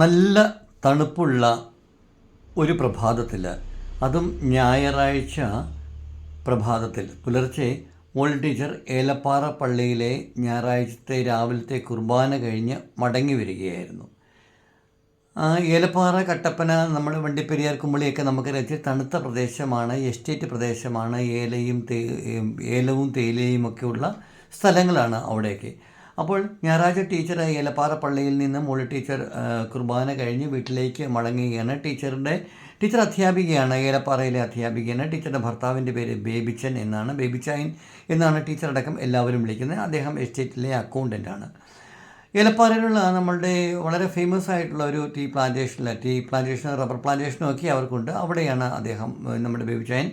നല്ല തണുപ്പുള്ള ഒരു പ്രഭാതത്തിൽ അതും ഞായറാഴ്ച പ്രഭാതത്തിൽ. പുലർച്ചെ മോൾ ടീച്ചർ ഏലപ്പാറ പള്ളിയിലെ ഞായറാഴ്ചത്തെ രാവിലത്തെ കുർബാന കഴിഞ്ഞ് മടങ്ങി വരികയായിരുന്നു. ഏലപ്പാറ കട്ടപ്പന നമ്മൾ വണ്ടിപ്പെരിയാർ കുമ്പളിയൊക്കെ നമുക്ക് ഇച്ചിരി തണുത്ത പ്രദേശമാണ് എസ്റ്റേറ്റ് പ്രദേശമാണ്. ഏലയും തേ ഏലവും തേയിലയും ഒക്കെയുള്ള സ്ഥലങ്ങളാണ് അവിടെയൊക്കെ. അപ്പോൾ ഞായറാഴ്ച ടീച്ചർ ഏലപ്പാറ പള്ളിയിൽ നിന്ന് മോളി ടീച്ചർ കുർബാന കഴിഞ്ഞ് വീട്ടിലേക്ക് മടങ്ങുകയാണ്. ടീച്ചറുടെ ടീച്ചർ അധ്യാപികയാണ് ഏലപ്പാറയിലെ അധ്യാപികയാണ്. ടീച്ചറുടെ ഭർത്താവിന്റെ പേര് ബേബിച്ചൻ എന്നാണ്. ബേബിച്ചായൻ എന്നാണ് ടീച്ചറടക്കം എല്ലാവരും വിളിക്കുന്നത്. അദ്ദേഹം എസ്റ്റേറ്റിലെ അക്കൗണ്ടന്റാണ് ഏലപ്പാറയിലുള്ള നമ്മളുടെ വളരെ ഫേമസ് ആയിട്ടുള്ള ഒരു ടീ പ്ലാന്റേഷനിലെ ടീ പ്ലാന്റേഷനും റബ്ബർ പ്ലാന്റേഷനും ഒക്കെ അവർക്കുണ്ട്. അവിടെയാണ് അദ്ദേഹം നമ്മുടെ ബേബിച്ചായൻ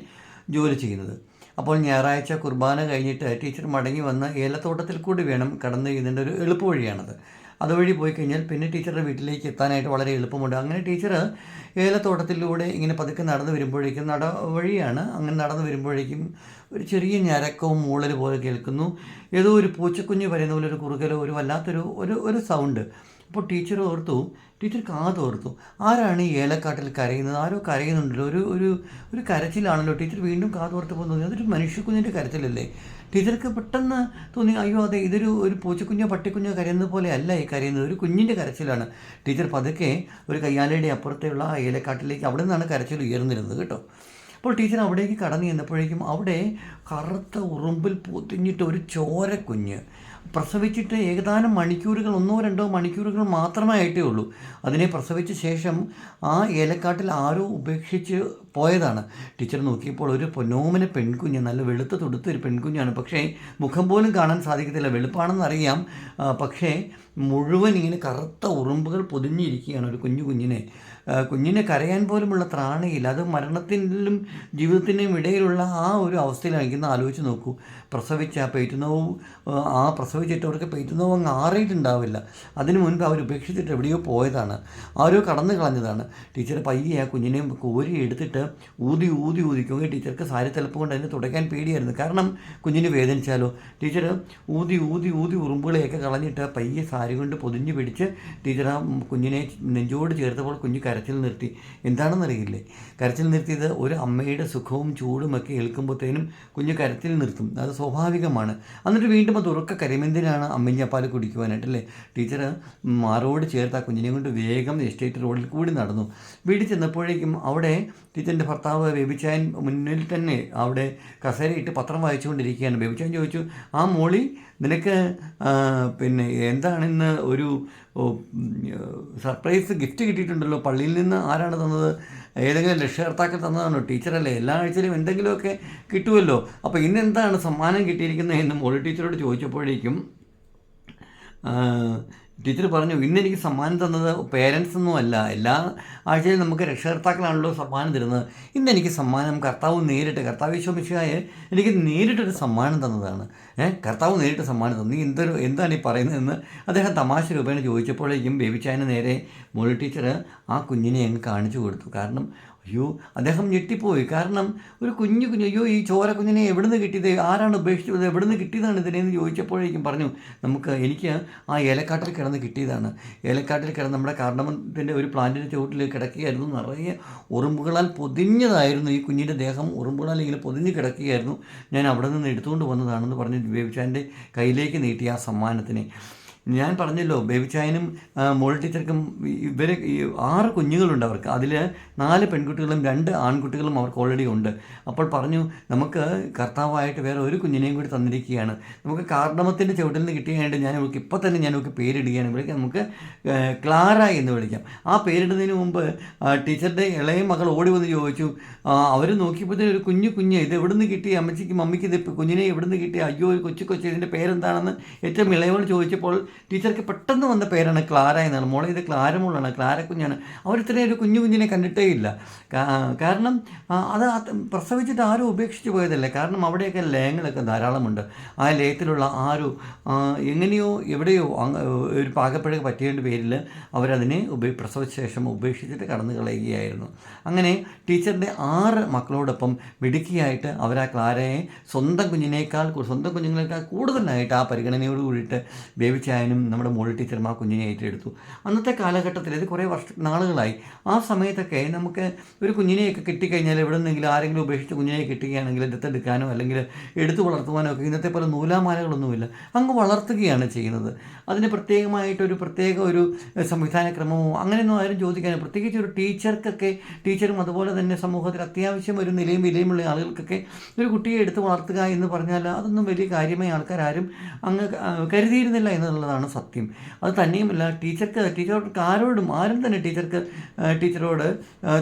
ജോലി ചെയ്യുന്നത്. അപ്പോൾ ഞായറാഴ്ച കുർബാന കഴിഞ്ഞിട്ട് ടീച്ചർ മടങ്ങി വന്ന് ഏലത്തോട്ടത്തിൽ കൂടി വേണം കടന്ന് ഇതിന്റെ ഒരു എളുപ്പവഴിയാണത് അതുവഴി പോയി കഴിഞ്ഞാൽ പിന്നെ ടീച്ചറുടെ വീട്ടിലേക്ക് എത്താനായിട്ട് വളരെ എളുപ്പമുണ്ട്. അങ്ങനെ ടീച്ചർ ഏലത്തോട്ടത്തിലൂടെ ഇങ്ങനെ പതുക്കെ നടന്നു വരുമ്പോഴേക്കും നട വഴിയാണ്. അങ്ങനെ നടന്നു വരുമ്പോഴേക്കും ഒരു ചെറിയ ഞരക്കവും മൂളൽ പോലെ കേൾക്കുന്നു. ഏതോ ഒരു പൂച്ചക്കുഞ്ഞ് പറയുന്ന പോലെ ഒരു കുറുകലോ ഒരു വല്ലാത്തൊരു ഒരു ഒരു സൗണ്ട് അപ്പോൾ ടീച്ചർ ഓർത്തു ടീച്ചർ കാതോർത്തു ആരാണ് ഈ ഏലക്കാട്ടിൽ കരയുന്നത്? ആരോ കരയുന്നുണ്ടല്ലോ. ഒരു ഒരു ഒരു കരച്ചിലാണല്ലോ. ടീച്ചർ വീണ്ടും കാതോർത്തപ്പോൾ തോന്നി അതൊരു മനുഷ്യക്കുഞ്ഞിന്റെ കരച്ചിലല്ലേ? ടീച്ചർക്ക് പെട്ടെന്ന് തോന്നി അയ്യോ അതെ ഇതൊരു ഒരു പൂച്ചക്കുഞ്ഞോ പട്ടിക്കുഞ്ഞോ കരയുന്നത് പോലെ അല്ല ഈ കരയുന്നത്. ഒരു കുഞ്ഞിന്റെ കരച്ചിലാണ്. ടീച്ചർ പതുക്കെ ഒരു കയ്യാലയുടെ അപ്പുറത്തുള്ള ആ ഏലക്കാട്ടിലേക്ക് അവിടെ നിന്നാണ് കരച്ചിൽ ഉയർന്നിരുന്നത് കേട്ടോ. അപ്പോൾ ടീച്ചർ അവിടേക്ക് കടന്നു ചെന്നപ്പോഴേക്കും അവിടെ കറുത്ത ഉറുമ്പിൽ പൊതിഞ്ഞിട്ട് ഒരു ചോരക്കുഞ്ഞ്. പ്രസവിച്ചിട്ട് ഏകദാനം മണിക്കൂറുകൾ ഒന്നോ രണ്ടോ മണിക്കൂറുകൾ മാത്രമേ ആയിട്ടേ ഉള്ളൂ അതിനെ പ്രസവിച്ച ശേഷം ആ ഏലക്കാട്ടിൽ ആരോ ഉപേക്ഷിച്ച് പോയതാണ്. ടീച്ചർ നോക്കിയപ്പോൾ ഒരു പൊന്നോമന പെൺകുഞ്ഞ് നല്ല വെളുത്ത തൊടുത്ത ഒരു പെൺകുഞ്ഞാണ്. പക്ഷേ മുഖം പോലും കാണാൻ സാധിക്കത്തില്ല. വെളുപ്പാണെന്നറിയാം. അറിയാം പക്ഷേ മുഴുവൻ ഇങ്ങനെ കറുത്ത ഉറുമ്പുകൾ പൊതിഞ്ഞിരിക്കുകയാണ് ഒരു കുഞ്ഞു കുഞ്ഞിനെ. കുഞ്ഞിനെ കരയാൻ പോലുമുള്ള ത്രാണയില്ല. അത് മരണത്തിനും ജീവിതത്തിന്റെയും ഇടയിലുള്ള ആ ഒരു അവസ്ഥയിലായിരിക്കുന്ന ആലോചിച്ച് നോക്കൂ. പ്രസവിച്ച ആ പെയ്റ്റുന്നവും ആ പ്രസവിച്ചിട്ടവർക്ക് പെയ്റ്റുന്നവും അങ്ങ് ആറിയിട്ടുണ്ടാവില്ല. അതിനു മുൻപ് അവർ ഉപേക്ഷിച്ചിട്ട് എവിടെയോ പോയതാണ്. ആരോ കടന്നു കളഞ്ഞതാണ്. ടീച്ചർ പയ്യെ ആ കുഞ്ഞിനെ കോരി എടുത്തിട്ട് ഊതി ഊതി ഊതിക്കുകയും ടീച്ചർക്ക് സാരി തലപ്പ് കൊണ്ട് അതിനെ തുടയ്ക്കാൻ പേടിയായിരുന്നു. കാരണം കുഞ്ഞിന് വേദനിച്ചാലോ? ടീച്ചർ ഊതി ഊതി ഊതി ഉറുമ്പുകളെയൊക്കെ കളഞ്ഞിട്ട് പയ്യെ സാരി കൊണ്ട് പൊതിഞ്ഞ് പിടിച്ച് ടീച്ചർ ആ കുഞ്ഞിനെ നെഞ്ചോട് ചേർത്തപ്പോൾ കുഞ്ഞ് കരച്ചിൽ നിർത്തി. എന്താണെന്നറിയില്ലേ? കരച്ചിൽ നിർത്തിയത് ഒരു അമ്മയുടെ സുഖവും ചൂടും ഒക്കെ ഏൽക്കുമ്പോഴത്തേനും കുഞ്ഞ് കരച്ചിൽ നിർത്തും. അത് സ്വാഭാവികമാണ്. എന്നിട്ട് വീണ്ടും അത് ഉറക്ക കരിമെന്തിനാണ് അമ്മിഞ്ഞപ്പാൽ കുടിക്കുവാനായിട്ടല്ലേ ടീച്ചർ മാറോട് ചേർത്ത് ആ കുഞ്ഞിനെ കൊണ്ട് വേഗം എസ്റ്റേറ്റ് റോഡിൽ കൂടി നടന്നു. വീട്ടിൽ ചെന്നപ്പോഴേക്കും അവിടെ ടീച്ചറിന്റെ ഭർത്താവ് ബേബിച്ചായൻ മുന്നിൽ തന്നെ അവിടെ കസേരയിട്ട് പത്രം വായിച്ചുകൊണ്ടിരിക്കുകയാണ്. ബേബിച്ചായൻ ചോദിച്ചു ആ മോളി നിനക്ക് പിന്നെ എന്താണ് ഇന്ന് ഒരു സർപ്രൈസ് ഗിഫ്റ്റ് കിട്ടിയിട്ടുണ്ടല്ലോ. പള്ളിയിൽ നിന്ന് ആരാണ് തന്നത്? ഏതെങ്കിലും രക്ഷകർത്താക്കൾ തന്നതാണോ? ടീച്ചറല്ലേ എല്ലാ ആഴ്ചയിലും എന്തെങ്കിലുമൊക്കെ കിട്ടുമല്ലോ അപ്പോൾ ഇന്ന് എന്താണ് സമ്മാനം കിട്ടിയിരിക്കുന്നത് എന്ന് മോളി ടീച്ചറോട് ചോദിച്ചപ്പോഴേക്കും ടീച്ചർ പറഞ്ഞു ഇന്ന് എനിക്ക് സമ്മാനം തന്നത് പേരൻസ് ഒന്നും അല്ല. എല്ലാ ആഴ്ചയിലും നമുക്ക് രക്ഷകർത്താക്കളാണല്ലോ സമ്മാനം തരുന്നത്. ഇന്ന് എനിക്ക് സമ്മാനം കർത്താവ് നേരിട്ട് കർത്താവ് വിശ്വമിച്ചായ എനിക്ക് നേരിട്ടൊരു സമ്മാനം തന്നതാണ്. ഏഹ് കർത്താവ് നേരിട്ട് സമ്മാനം തന്നു. എന്തൊരു എന്താണ് ഈ പറയുന്നതെന്ന് അദ്ദേഹം തമാശ രൂപേണ ചോദിച്ചപ്പോഴേക്കും ബേബിച്ചായന് നേരെ മോളി ടീച്ചർ ആ കുഞ്ഞിനെ അങ്ങ് കാണിച്ചു കൊടുത്തു. കാരണം അയ്യോ അദ്ദേഹം ഞെട്ടിപ്പോയി. കാരണം ഒരു കുഞ്ഞു കുഞ്ഞു അയ്യോ ഈ ചോര കുഞ്ഞിനെ എവിടുന്ന് കിട്ടിയത്? ആരാണ് ഉപേക്ഷിച്ചത്? എവിടുന്ന് കിട്ടിയതാണ് ഇതിനെന്ന് ചോദിച്ചപ്പോഴേക്കും പറഞ്ഞു നമുക്ക് എനിക്ക് ആ ഏലക്കാട്ടിൽ കിടന്ന് കിട്ടിയതാണ്. ഏലക്കാട്ടിൽ കിടന്ന് നമ്മുടെ കാർണമത്തിന്റെ ഒരു പ്ലാന്റിന്റെ ചുവട്ടിൽ കിടക്കുകയായിരുന്നു. നിറയെ ഉറുമ്പുകളാൽ പൊതിഞ്ഞതായിരുന്നു. ഈ കുഞ്ഞിന്റെ ദേഹം ഉറുമ്പുകളാൽ ഇങ്ങനെ പൊതിഞ്ഞ് കിടക്കുകയായിരുന്നു. ഞാൻ അവിടെ നിന്ന് എടുത്തുകൊണ്ട് വന്നതാണെന്ന് പറഞ്ഞ് ബേബിച്ചാന്റെ കയ്യിലേക്ക് നീട്ടി ആ സമ്മാനത്തിനെ. ഞാൻ പറഞ്ഞല്ലോ ബേബിച്ചായനും മോൾ ടീച്ചർക്കും ഇവർ ഈ ആറ് കുഞ്ഞുങ്ങളുണ്ട് അവർക്ക്. അതിൽ നാല് പെൺകുട്ടികളും രണ്ട് ആൺകുട്ടികളും അവർക്ക് ഓൾറെഡി ഉണ്ട്. അപ്പോൾ പറഞ്ഞു നമുക്ക് കർത്താവായിട്ട് വേറെ ഒരു കുഞ്ഞിനെയും കൂടി തന്നിരിക്കുകയാണ്. നമുക്ക് കാർഡമത്തിന്റെ ചുവട്ടിൽ നിന്ന് കിട്ടിയതായിട്ട് ഞാൻ നമുക്ക് ഇപ്പോൾ തന്നെ ഞാൻ നമുക്ക് പേരിടുകയാണ്. വിളിക്കാം നമുക്ക് ക്ലാര എന്ന് വിളിക്കാം. ആ പേരിടുന്നതിന് മുമ്പ് ടീച്ചറുടെ ഇളയ മകൾ ഓടി വന്ന് ചോദിച്ചു അവർ നോക്കിയപ്പോഴത്തേ ഒരു കുഞ്ഞു കുഞ്ഞ് ഇത് എവിടുന്ന് കിട്ടി? അമ്മച്ചിക്ക് മമ്മിക്ക് ഇത് കുഞ്ഞിനെ എവിടുന്ന് കിട്ടി? അയ്യോ ഒരു കൊച്ചു കൊച്ചു ഇതിന്റെ പേരെന്താണെന്ന് ഏറ്റവും ഇളയോട് ചോദിച്ചപ്പോൾ ടീച്ചർക്ക് പെട്ടെന്ന് വന്ന പേരാണ് ക്ലാര എന്നാണ്. മോളെ ഇത് ക്ലാര മോളാണ് ക്ലാര കുഞ്ഞാണ് അവർ ഇത്രയും ഒരു കുഞ്ഞു കുഞ്ഞിനെ കണ്ടിട്ടേ ഇല്ല കാരണം ആ, അത് പ്രസവിച്ചിട്ട് ആരും ഉപേക്ഷിച്ച് പോയതല്ലേ? കാരണം അവിടെയൊക്കെ ലയങ്ങളൊക്കെ ധാരാളമുണ്ട്. ആ ലയത്തിലുള്ള ആരും ഒരു എങ്ങനെയോ എവിടെയോ ഒരു പാകപ്പിഴ പറ്റിയതിന്റെ പേരിൽ അവരതിനെ ഉപേ പ്രസവിച്ച ശേഷം ഉപേക്ഷിച്ചിട്ട് കടന്നു കളയുകയായിരുന്നു. അങ്ങനെ ടീച്ചറിന്റെ ആറ് മക്കളോടൊപ്പം മിടുക്കിയായിട്ട് അവർ ആ ക്ലാരയെ സ്വന്തം കുഞ്ഞിനേക്കാൾ സ്വന്തം കുഞ്ഞുങ്ങളെക്കാൾ കൂടുതലായിട്ട് ആ പരിഗണനയോട് കൂടിയിട്ട് വേവിച്ചായനും നമ്മുടെ മോളി ടീച്ചറും ആ കുഞ്ഞിനെ ഏറ്റെടുത്തു. അന്നത്തെ കാലഘട്ടത്തിൽ ഇത് കുറേ വർഷ നാളുകളായി. ആ സമയത്തൊക്കെ നമുക്ക് ഒരു കുഞ്ഞിനെയൊക്കെ കിട്ടിക്കഴിഞ്ഞാൽ എവിടെ നിന്നെങ്കിലും ആരെങ്കിലും ഉപേക്ഷിച്ച് കുഞ്ഞിനെ കിട്ടുകയാണെങ്കിൽ ദത്തെടുക്കാനോ അല്ലെങ്കിൽ എടുത്തു വളർത്തുവാനോ ഒക്കെ ഇന്നത്തെ പോലെ നൂലാമാലകളൊന്നുമില്ല. അങ്ങ് വളർത്തുകയാണ് ചെയ്യുന്നത്. അതിന് പ്രത്യേകമായിട്ടൊരു പ്രത്യേക ഒരു സംവിധാന ക്രമമോ അങ്ങനെയൊന്നും ആരും ചോദിക്കാനോ പ്രത്യേകിച്ച് ഒരു ടീച്ചർക്കൊക്കെ ടീച്ചറും അതുപോലെ തന്നെ സമൂഹത്തിൽ അത്യാവശ്യം ഒരു നിലയും വിലയുമുള്ള ആളുകൾക്കൊക്കെ ഒരു കുട്ടിയെ എടുത്ത് വളർത്തുക എന്ന് പറഞ്ഞാൽ അതൊന്നും വലിയ കാര്യമായി ആൾക്കാരും അങ്ങ് കരുതിയിരുന്നില്ല എന്നുള്ളതാണ് സത്യം. അത് തന്നെയുമല്ല ടീച്ചർക്ക് ടീച്ചറോട് ആരോടും ആരും തന്നെ ടീച്ചർക്ക് ടീച്ചറോട്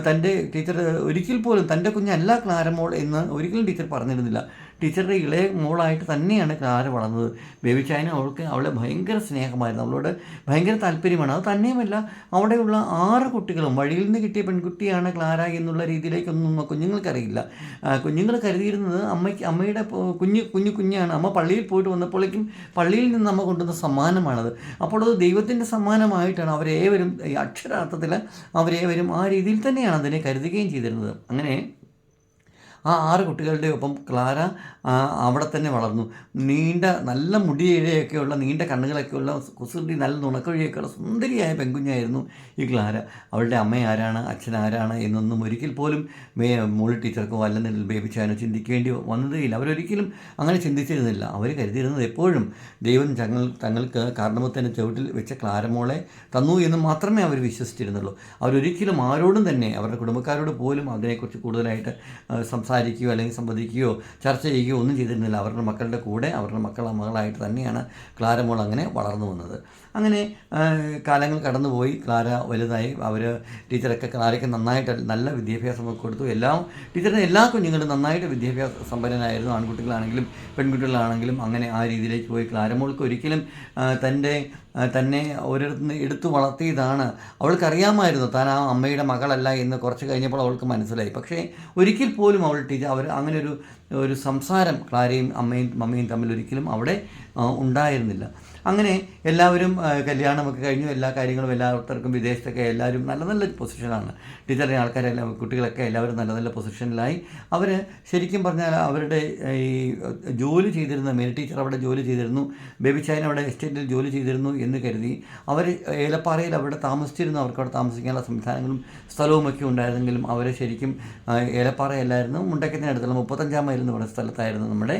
തന്റെ ടീച്ചർ ഒരിക്കൽ പോലും തന്റെ കുഞ്ഞല്ല ക്ലാരമോൾ എന്ന് ഒരിക്കലും ടീച്ചർ പറഞ്ഞിരുന്നില്ല. ടീച്ചറുടെ ഇളയ മോളായിട്ട് തന്നെയാണ് ക്ലാര വളർന്നത്. ബേബി ചായന അവൾക്ക് അവളെ ഭയങ്കര സ്നേഹമായിരുന്നു. അവളോട് ഭയങ്കര താല്പര്യമാണ്. അത് തന്നെയുമല്ല അവിടെയുള്ള ആറ് കുട്ടികളും വഴിയിൽ നിന്ന് കിട്ടിയ പെൺകുട്ടിയാണ് ക്ലാര എന്നുള്ള രീതിയിലേക്കൊന്നും കുഞ്ഞുങ്ങൾക്കറിയില്ല. കുഞ്ഞുങ്ങൾ കരുതിയിരുന്നത് അമ്മയ്ക്ക് അമ്മയുടെ കുഞ്ഞ് കുഞ്ഞു കുഞ്ഞാണ്. അമ്മ പള്ളിയിൽ പോയിട്ട് വന്നപ്പോഴേക്കും പള്ളിയിൽ നിന്ന് അമ്മ കൊണ്ടുവന്ന സമ്മാനമാണത്. അപ്പോൾ അത് ദൈവത്തിന്റെ സമ്മാനമായിട്ടാണ് അവരേവരും അക്ഷരാർത്ഥത്തിൽ അവരേവരും ആ രീതിയിൽ തന്നെയാണ് അതിനെ കരുതുകയും ചെയ്തിരുന്നത്. അങ്ങനെ ആ ആറ് കുട്ടികളുടെ ഒപ്പം ക്ലാര അവിടെ തന്നെ വളർന്നു. നീണ്ട നല്ല മുടിയിഴയൊക്കെയുള്ള നീണ്ട കണ്ണുകളൊക്കെയുള്ള കുസൃതി നല്ല നുണക്കൊഴിയൊക്കെയുള്ള സുന്ദരിയായ പെൺകുഞ്ഞായിരുന്നു ഈ ക്ലാര. അവളുടെ അമ്മ ആരാണ് അച്ഛൻ ആരാണ് എന്നൊന്നും ഒരിക്കൽ പോലും മേ മോളി ടീച്ചർക്കോ അല്ലെങ്കിൽ ബേബിച്ചാനോ ചിന്തിക്കേണ്ടി വന്നതേയില്ല. അവരൊരിക്കലും അങ്ങനെ ചിന്തിച്ചിരുന്നില്ല. അവർ കരുതിയിരുന്നത് എപ്പോഴും ദൈവം തങ്ങൾ തങ്ങൾക്ക് കാരണമത്തിന്റെ ചുവട്ടിൽ വെച്ച ക്ലാരമോളെ തന്നു എന്ന് മാത്രമേ അവർ വിശ്വസിച്ചിരുന്നുള്ളൂ. അവരൊരിക്കലും ആരോടും തന്നെ അവരുടെ കുടുംബക്കാരോട് പോലും അതിനെക്കുറിച്ച് കൂടുതലായിട്ട് സംസാരിക്കുകയോ അല്ലെങ്കിൽ സംവദിക്കുകയോ ചർച്ച ചെയ്യുകയോ ഒന്നും ചെയ്തിരുന്നില്ല. അവരുടെ മക്കളുടെ കൂടെ അവരുടെ മക്കളുടെ മകളായിട്ട് തന്നെയാണ് ക്ലാരമോൾ അങ്ങനെ വളർന്നു വന്നത്. അങ്ങനെ കാലങ്ങൾ കടന്നുപോയി. ക്ലാര വലുതായി. അവർ ടീച്ചറൊക്കെ ക്ലാരയ്ക്ക് നന്നായിട്ട് നല്ല വിദ്യാഭ്യാസം കൊടുത്തു. എല്ലാം ടീച്ചറിന്റെ എല്ലാ കുഞ്ഞുങ്ങളും നന്നായിട്ട് വിദ്യാഭ്യാസ സമ്പന്നനായിരുന്നു ആൺകുട്ടികളാണെങ്കിലും പെൺകുട്ടികളാണെങ്കിലും അങ്ങനെ ആ രീതിയിലേക്ക് പോയി. ക്ലാരമോൾക്ക് ഒരിക്കലും തന്റെ തന്നെ ഒരിടത്തുനിന്ന് എടുത്തു വളർത്തിയതാണ്. അവൾക്കറിയാമായിരുന്നു താൻ ആ അമ്മയുടെ മകളല്ല എന്ന് കുറച്ച് കഴിഞ്ഞപ്പോൾ അവൾക്ക് മനസ്സിലായി. പക്ഷേ ഒരിക്കൽ പോലും അവൾ ടീച്ചർ അവർ അങ്ങനെ ഒരു ഒരു സംസാരം ക്ലാരയും അമ്മയും മമ്മയും തമ്മിൽ ഒരിക്കലും അവിടെ ഉണ്ടായിരുന്നില്ല. അങ്ങനെ എല്ലാവരും കല്യാണമൊക്കെ കഴിഞ്ഞു. എല്ലാ കാര്യങ്ങളും എല്ലാവർക്കും വിദേശത്തൊക്കെ എല്ലാവരും നല്ല നല്ല പൊസിഷനാണ് ടീച്ചറിന്റെ ആൾക്കാരെല്ലാം കുട്ടികളൊക്കെ എല്ലാവരും നല്ല നല്ല പൊസിഷനിലായി അവർ ശരിക്കും പറഞ്ഞാൽ അവരുടെ ഈ ജോലി ചെയ്തിരുന്ന മേരി ടീച്ചർ അവിടെ ജോലി ചെയ്തിരുന്നു. ബേബി ചായൻ അവിടെ എസ്റ്റേറ്റിൽ ജോലി ചെയ്തിരുന്നു എന്ന് കരുതി. അവർ ഏലപ്പാറയിൽ അവിടെ താമസിച്ചിരുന്നു. അവർക്ക് അവിടെ താമസിക്കാനുള്ള സംവിധാനങ്ങളും സ്ഥലവുമൊക്കെ ഉണ്ടായിരുന്നെങ്കിലും അവർ ശരിക്കും ഏലപ്പാറയല്ലായിരുന്നു. മുണ്ടക്കത്തിനടുത്തുള്ള മുപ്പത്തഞ്ചാം മൈൽ എന്ന് പറയുന്ന സ്ഥലത്തായിരുന്നു നമ്മുടെ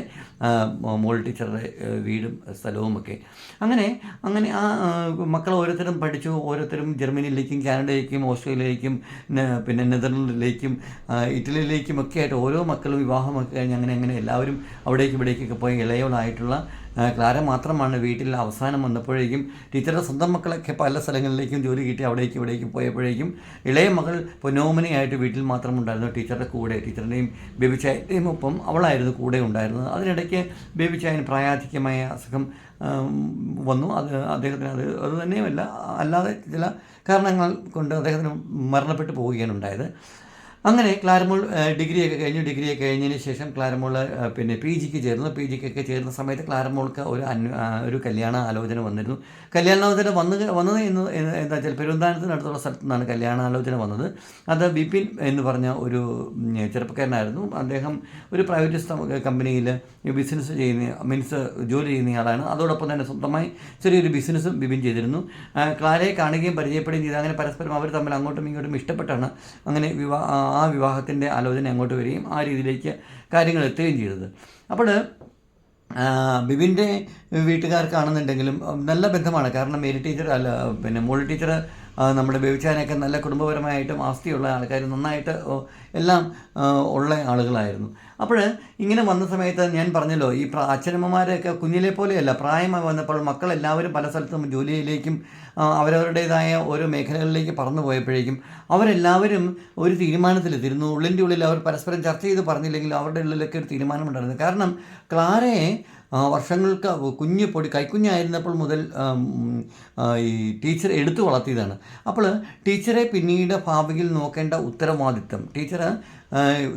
മോൾ ടീച്ചറുടെ വീടും സ്ഥലവും സ്ഥലവുമൊക്കെ അങ്ങനെ അങ്ങനെ ആ മക്കൾ ഓരോരുത്തരും പഠിച്ചു. ഓരോരുത്തരും ജർമ്മനിയിലേക്കും കാനഡയിലേക്കും ഓസ്ട്രേലിയയിലേക്കും പിന്നെ നെതർലൻഡിലേക്കും ഇറ്റലിയിലേക്കും ഒക്കെ ആയിട്ട് ഓരോ മക്കളും വിവാഹമൊക്കെ കഴിഞ്ഞ് അങ്ങനെ അങ്ങനെ എല്ലാവരും അവിടേക്കും ഇവിടേക്കൊക്കെ പോയി ഇളയവളായിട്ടുള്ള ക്ലാര മാത്രമാണ് വീട്ടിൽ അവസാനം വന്നപ്പോഴേക്കും ടീച്ചറുടെ സ്വന്തം മക്കളൊക്കെ പല സ്ഥലങ്ങളിലേക്കും ജോലി കിട്ടി അവിടേക്കും ഇവിടേക്കും പോയപ്പോഴേക്കും ഇളയ മകൾ പൊന്നോമനയായിട്ട് വീട്ടിൽ മാത്രം ഉണ്ടായിരുന്നു ടീച്ചറുടെ കൂടെ ടീച്ചറിന്റെയും ബേബി ചായന്റെയും ഒപ്പം അവളായിരുന്നു കൂടെ ഉണ്ടായിരുന്നത്. അതിനിടയ്ക്ക് ബേബി ചായന് പ്രായാധിക്യമായ അസുഖം വന്നു. അത് അദ്ദേഹത്തിന് അത് അത് തന്നെയുമല്ല അല്ലാതെ ചില കാരണങ്ങൾ കൊണ്ട് അദ്ദേഹത്തിന് മരണപ്പെട്ടു പോവുകയാണ് ഉണ്ടായത്. അങ്ങനെ ക്ലാരമോൾ ഡിഗ്രി ഡിഗ്രിയൊക്കെ കഴിഞ്ഞു. ഡിഗ്രിയൊക്കെ കഴിഞ്ഞതിന് ശേഷം ക്ലാരമോൾ പിന്നെ പി ജിക്ക് ചേർന്നു. പി ജിക്കൊക്കെ ചേർന്ന സമയത്ത് ക്ലാരമോൾക്ക് ഒരു അന്വ ഒരു കല്യാണ ആലോചന വന്നിരുന്നു. കല്യാണാലോചന വന്ന് വന്നത് എന്ന് എന്താ വെച്ചാൽ പെരുന്താനത്തിനടുത്തുള്ള സ്ഥലത്തു നിന്നാണ് കല്യാണാലോചന വന്നത്. അത് ബിപിൻ എന്ന് പറഞ്ഞ ഒരു ചെറുപ്പക്കാരനായിരുന്നു. അദ്ദേഹം ഒരു പ്രൈവറ്റ് കമ്പനിയിൽ ബിസിനസ് ചെയ്യുന്ന മീൻസ് ജോലി ചെയ്യുന്നയാളാണ് അതോടൊപ്പം തന്നെ സ്വന്തമായി ചെറിയൊരു ബിസിനസ്സും ബിപിൻ ചെയ്തിരുന്നു. ക്ലാരയെ കാണുകയും പരിചയപ്പെടുകയും ചെയ്ത് അങ്ങനെ പരസ്പരം അവർ തമ്മിൽ അങ്ങോട്ടും ഇങ്ങോട്ടും ഇഷ്ടപ്പെട്ടാണ്. അങ്ങനെ വിവാഹ ആ വിവാഹത്തിന്റെ ആലോചന അങ്ങോട്ട് വരികയും ആ രീതിയിലേക്ക് കാര്യങ്ങൾ എത്തുകയും ചെയ്തത്. അപ്പോൾ ബിബിന്റെ വീട്ടുകാർക്കാണെന്നുണ്ടെങ്കിലും കാണുന്നുണ്ടെങ്കിലും നല്ല ബന്ധമാണ്. കാരണം മേരി ടീച്ചർ അല്ല പിന്നെ മോളി ടീച്ചർ നമ്മുടെ ബേബിച്ചാനൊക്കെ നല്ല കുടുംബപരമായിട്ടും ആസ്തിയുള്ള ആൾക്കാർ നന്നായിട്ട് എല്ലാം ഉള്ള ആളുകളായിരുന്നു. അപ്പോൾ ഇങ്ങനെ വന്ന സമയത്ത് ഞാൻ പറഞ്ഞല്ലോ ഈ അച്ഛനമ്മമാരെയൊക്കെ കുഞ്ഞിലെ പോലെയല്ല പ്രായമായി വന്നപ്പോൾ മക്കളെല്ലാവരും പല സ്ഥലത്തും ജോലിയിലേക്കും അവരവരുടേതായ ഓരോ മേഖലകളിലേക്ക് പറന്നു പോയപ്പോഴേക്കും അവരെല്ലാവരും ഒരു തീരുമാനത്തിലെത്തിയിരുന്നു ഉള്ളിന്റെ ഉള്ളിൽ അവർ പരസ്പരം ചർച്ച ചെയ്ത് പറഞ്ഞില്ലെങ്കിലും അവരുടെ ഉള്ളിലൊക്കെ ഒരു തീരുമാനമുണ്ടായിരുന്നു. കാരണം ക്ലാരയെ വർഷങ്ങൾക്ക് കുഞ്ഞ് പൊടി കൈക്കുഞ്ഞായിരുന്നപ്പോൾ മുതൽ ഈ ടീച്ചർ എടുത്തു വളർത്തിയതാണ്. അപ്പോൾ ടീച്ചറെ പിന്നീട് ഭാവിയിൽ നോക്കേണ്ട ഉത്തരവാദിത്വം. ടീച്ചർ